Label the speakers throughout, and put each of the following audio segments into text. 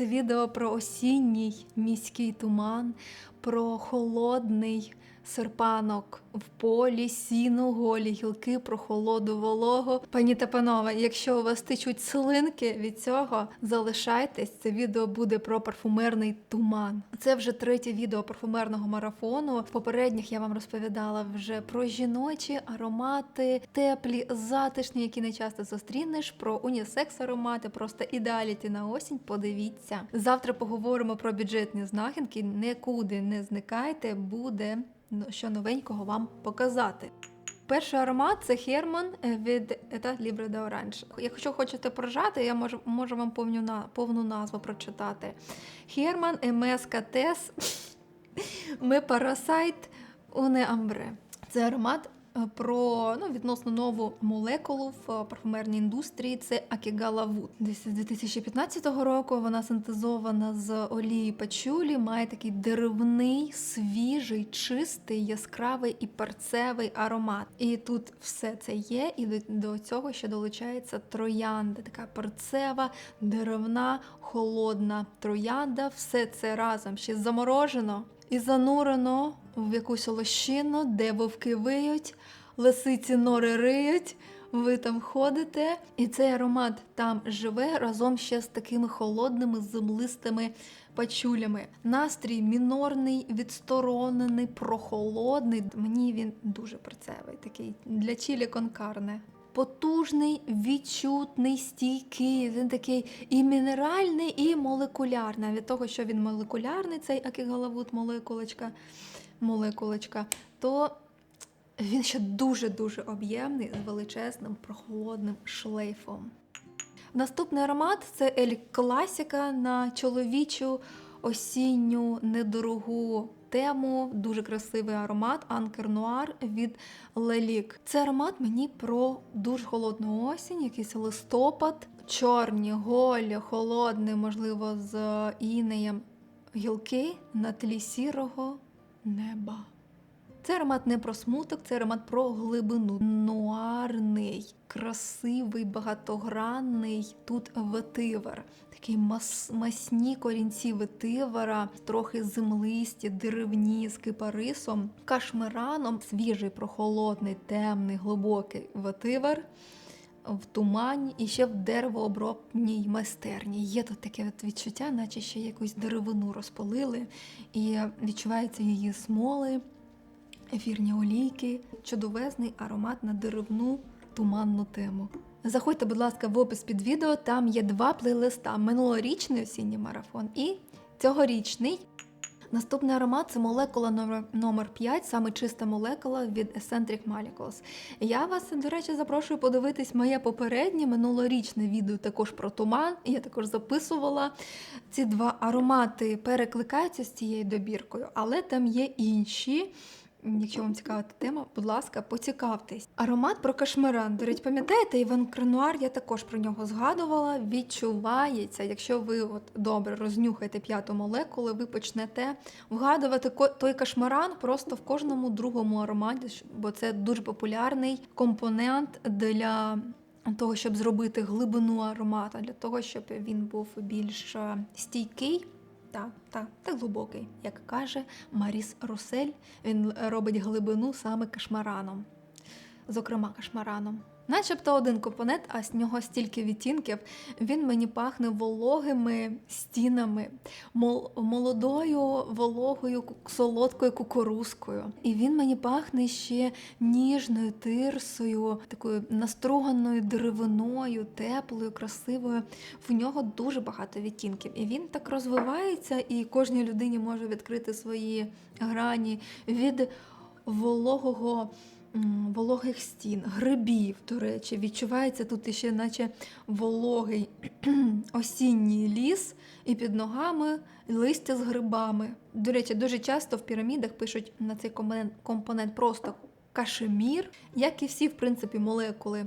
Speaker 1: Це відео про осінній міський туман, про холодний серпанок в полі, сіну, голі гілки, про холоду волого. Пані та панове, якщо у вас течуть слинки від цього, залишайтесь. Це відео буде про парфумерний туман. Це вже третє відео парфумерного марафону. В попередніх я вам розповідала вже про жіночі аромати, теплі, затишні, які не часто зустрінеш, про унісекс аромати, просто ідеаліті на осінь. Подивіться. Завтра поговоримо про бюджетні знахідки. Нікуди не зникайте, буде ну, що новенького вам показати. Перший аромат це Херман від Etat Libre de Orange. Якщо хочете прожати, я можу, можу вам повну, на, повну назву прочитати. Херман МС Катес Ме Парасайт Уне Амбре. Це аромат е, про ну, відносно нову молекулу в е, парфумерній індустрії. Це Акігала Вуд. Десь з 2015 року вона синтезована з олії пачулі, має такий деревний, свіжий, чистий, яскравий і перцевий аромат. І тут все це є, і до, цього ще долучається троянда, така перцева, деревна, холодна троянда. Все це разом ще заморожено і занурено в якусь лощину, де вовки виють, лисиці нори риють. Ви там ходите, і цей аромат там живе разом ще з такими холодними землистими пачулями. Настрій мінорний, відсторонений, прохолодний. Мені він дуже перцевий, такий для чілі конкарне. Потужний, відчутний, стійкий. Він такий і мінеральний, і молекулярний. Від того, що він молекулярний, цей акігалавут, молекулочка, молекулочка, то він ще дуже-дуже об'ємний з величезним прохолодним шлейфом. Наступний аромат це Ель Класіка на чоловічу осінню недорогу тему. Дуже красивий аромат Анкер Нуар від Лелік. Це аромат мені про дуже холодну осінь, якийсь листопад, чорні, голі, холодний, можливо, з інеєм гілки на тлі сірого неба. Це аромат не про смуток, це аромат про глибину. Нуарний, красивий, багатогранний тут ветивер. Такий мас, масні корінці ветивера, трохи землисті, деревні з кипарисом, кашмираном, свіжий, прохолодний, темний, глибокий ветивер. В тумані і ще в деревообробній майстерні. Є тут таке відчуття, наче ще якусь деревину розпалили, і відчуваються її смоли, ефірні олійки, чудовезний аромат на деревну туманну тему. Заходьте, будь ласка, в опис під відео. Там є два плейлиста: минулорічний осінній марафон і цьогорічний. Наступний аромат це молекула номер, номер 5, саме чиста молекула від Eccentric Molecules. Я вас, до речі, запрошую подивитись моє попереднє минулорічне відео також про туман. Я також записувала. Ці два аромати перекликаються з цією добіркою, але там є інші. Якщо вам цікава та тема, будь ласка, поцікавтесь. Аромат про кашмиран. До речі, пам'ятаєте, Іван Кренуар, я також про нього згадувала. Відчувається, якщо ви от добре рознюхаєте п'яту молекулу, ви почнете вгадувати той кашмиран просто в кожному другому ароматі, бо це дуже популярний компонент для того, щоб зробити глибину аромата, для того, щоб він був більш е, стійкий. Так, так, та глибокий, як каже Маріс Русель, він робить глибину саме кашмараном, зокрема кашмараном. Начебто один компонент, а з нього стільки відтінків, він мені пахне вологими стінами, молодою, вологою, солодкою кукурузкою. І він мені пахне ще ніжною тирсою, такою наструганою деревиною, теплою, красивою. В нього дуже багато відтінків. І він так розвивається, і кожній людині може відкрити свої грані від вологого. Вологих стін, грибів, до речі, відчувається тут іще, наче вологий осінній ліс, і під ногами листя з грибами. До речі, дуже часто в пірамідах пишуть на цей компонент просто кашемір, як і всі, в принципі, молекули.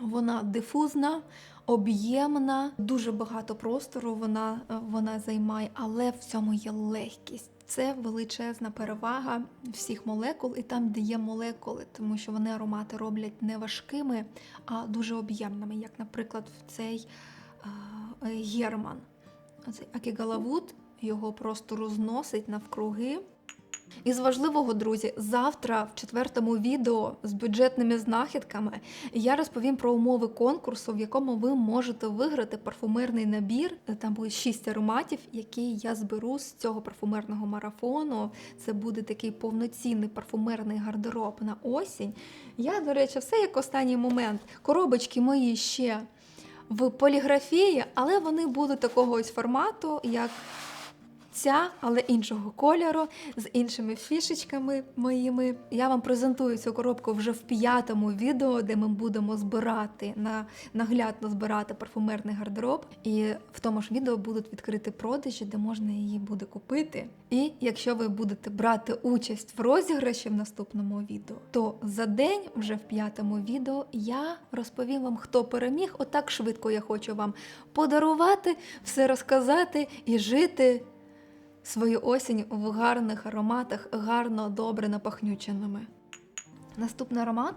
Speaker 1: Вона дифузна, об'ємна, дуже багато простору вона, вона займає, але в цьому є легкість. Це величезна перевага всіх молекул, і там, де є молекули, тому що вони аромати роблять не важкими, а дуже об'ємними, як, наприклад, в цей е, герман. Цей Акігалавуд його просто розносить навкруги. Із важливого, друзі, завтра в четвертому відео з бюджетними знахідками я розповім про умови конкурсу, в якому ви можете виграти парфумерний набір. Там буде шість ароматів, які я зберу з цього парфумерного марафону. Це буде такий повноцінний парфумерний гардероб на осінь. Я, до речі, все як останній момент. Коробочки мої ще в поліграфії, але вони будуть такого ось формату, як ця, але іншого кольору, з іншими фішечками моїми. Я вам презентую цю коробку вже в п'ятому відео, де ми будемо збирати на наглядно збирати парфумерний гардероб. І в тому ж відео будуть відкриті продажі, де можна її буде купити. І якщо ви будете брати участь в розіграші в наступному відео, то за день, вже в п'ятому відео, я розповім вам, хто переміг. Отак швидко я хочу вам подарувати, все розказати і жити свою осінь в гарних ароматах, гарно, добре напахнюченими. Наступний аромат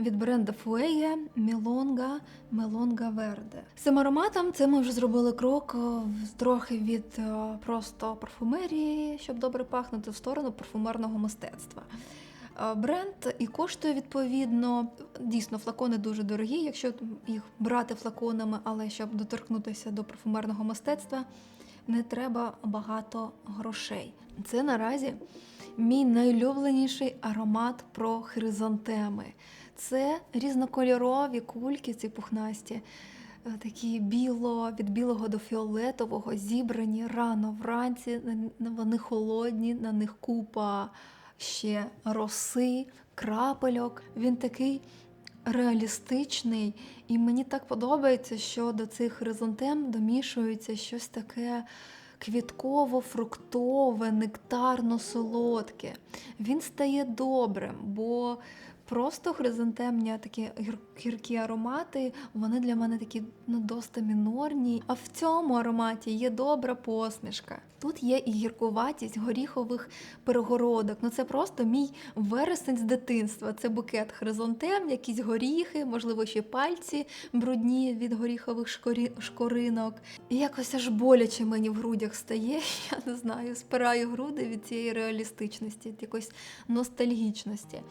Speaker 1: від бренду Fuege Milonga Melonga Verde. З цим ароматом це ми вже зробили крок е, трохи від е, просто парфумерії, щоб добре пахнути, в сторону парфумерного мистецтва. Е, Бренд і коштує відповідно. Дійсно, флакони дуже дорогі, якщо їх брати флаконами, але щоб доторкнутися до парфумерного мистецтва, не треба багато грошей. Це наразі мій найлюбленіший аромат про хризантеми. Це різнокольорові кульки, ці пухнасті, е, такі біло, від білого до фіолетового, зібрані рано вранці. Вони холодні, на них купа ще роси, крапельок. Він такий реалістичний, і мені так подобається, що до цих хризантем домішується щось таке квітково-фруктове, нектарно-солодке. Він стає добрим, бо просто хризантемні такі гір- гіркі аромати, вони для мене такі ну, досить мінорні. А в цьому ароматі є добра посмішка. Тут є і гіркуватість горіхових перегородок. Ну це просто мій вересень з дитинства. Це букет хризантем, якісь горіхи, можливо, ще пальці брудні від горіхових шкорі... шкоринок. І якось аж боляче мені в грудях стає. Я не знаю, спираю груди від цієї реалістичності, від якоїсь ностальгічності.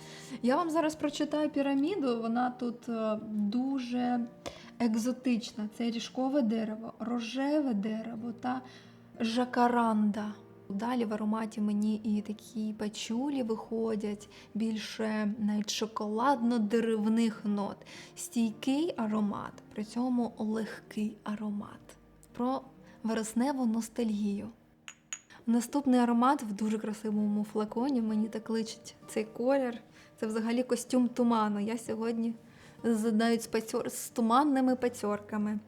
Speaker 1: Я вам зараз прочитаю піраміду. Вона тут е, дуже екзотична. Це ріжкове дерево, рожеве дерево та жакаранда. Далі в ароматі мені і такі пачулі виходять, більше навіть шоколадно-деревних нот. Стійкий аромат, при цьому легкий аромат. Про вересневу ностальгію. Наступний аромат в дуже красивому флаконі. Мені так личить цей колір. Це взагалі костюм туману. Я сьогодні навіть з, пацьор... з туманними пацьорками.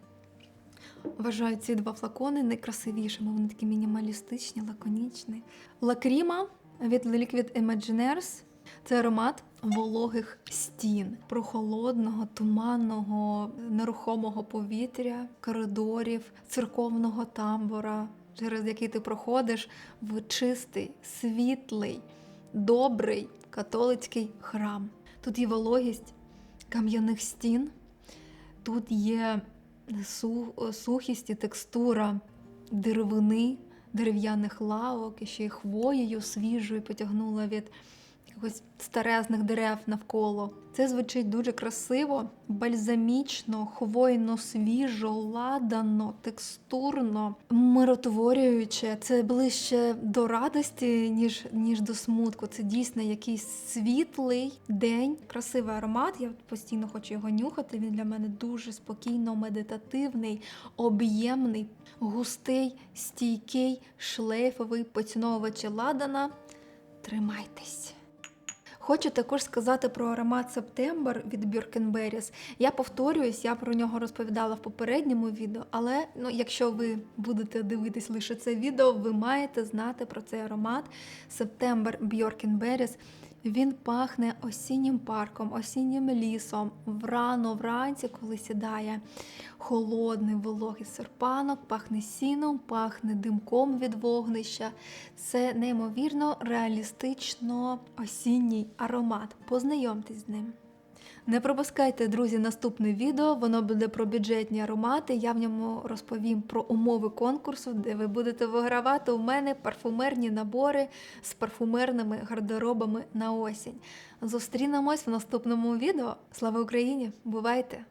Speaker 1: Вважаю ці два флакони найкрасивішими. Вони такі мінімалістичні, лаконічні. Лакріма від Liquid Imagineers. Це аромат вологих стін, прохолодного, туманного, нерухомого повітря, коридорів, церковного тамбура, через який ти проходиш в чистий, світлий, добрий католицький храм. Тут є вологість кам'яних стін, тут є сухість і текстура деревини, дерев'яних лавок, і ще й хвоєю свіжою потягнула від якихось старезних дерев навколо. Це звучить дуже красиво, бальзамічно, хвойно, свіжо, ладано, текстурно, миротворююче. Це ближче до радості, ніж, ніж до смутку. Це дійсно якийсь світлий день, красивий аромат. Я постійно хочу його нюхати. Він для мене дуже спокійно, медитативний, об'ємний, густий, стійкий, шлейфовий, поціновувачі ладана. Тримайтесь! Хочу також сказати про аромат Септембр від Birkenberries. Я повторююсь, я про нього розповідала в попередньому відео, але ну, якщо ви будете дивитись лише це відео, ви маєте знати про цей аромат Септембр Birkenberries. Він пахне осіннім парком, осіннім лісом, врано вранці, коли сідає холодний вологий серпанок, пахне сіном, пахне димком від вогнища. Це неймовірно реалістично осінній аромат. Познайомтесь з ним. Не пропускайте, друзі, наступне відео. Воно буде про бюджетні аромати. Я в ньому розповім про умови конкурсу, де ви будете вигравати у мене парфумерні набори з парфумерними гардеробами на осінь. Зустрінемось в наступному відео. Слава Україні! Бувайте!